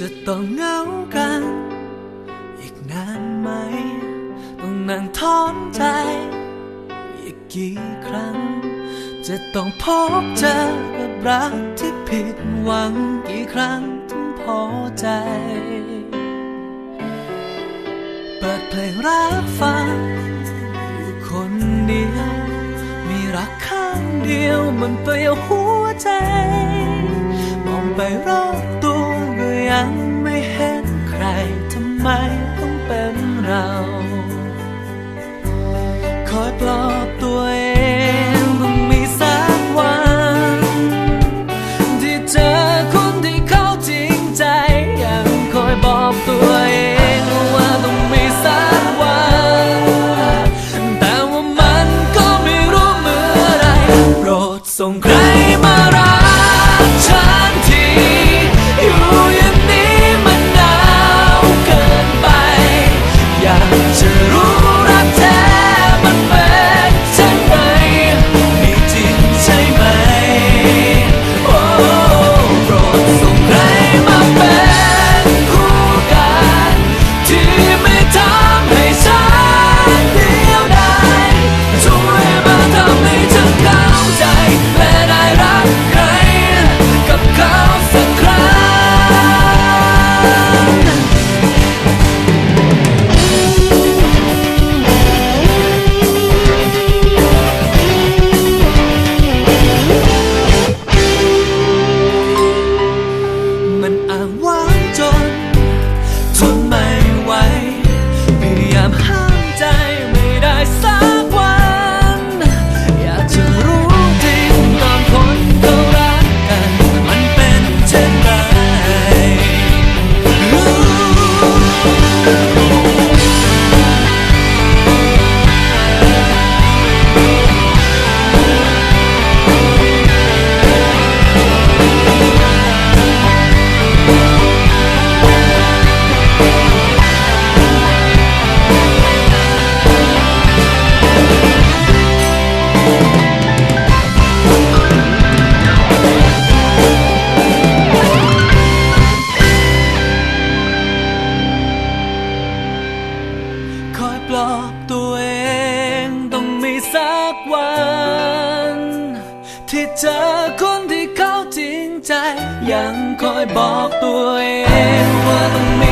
จะต้องเหงากัน อีกนานไหม ต้องนั่งท้อนใจ อีกกี่ครั้ง จะต้องพบเจอกับรักที่ผิดหวังกี่ครั้งถึงพอใจเปิดเพลงรักฟังอยู่คนเดียว มีรักข้างเดียวมันเปลี่ยวหัวใจ มองไปรอบตัว ยังไม่เห็นใครทำไมต้องเป็นเรา คอยปลอบตัวเองต้องมีสักวัน ที่เจอคนที่เขาจริงใจ ยังคอยบอกตัวเองว่าต้องมีสักวัน แต่ว่ามันก็ไม่รู้เมื่อไหรโปรดส่งใคร เจอคนที่เขาจริงใจ ยังคอยบอกตัวเองว่าต้องมี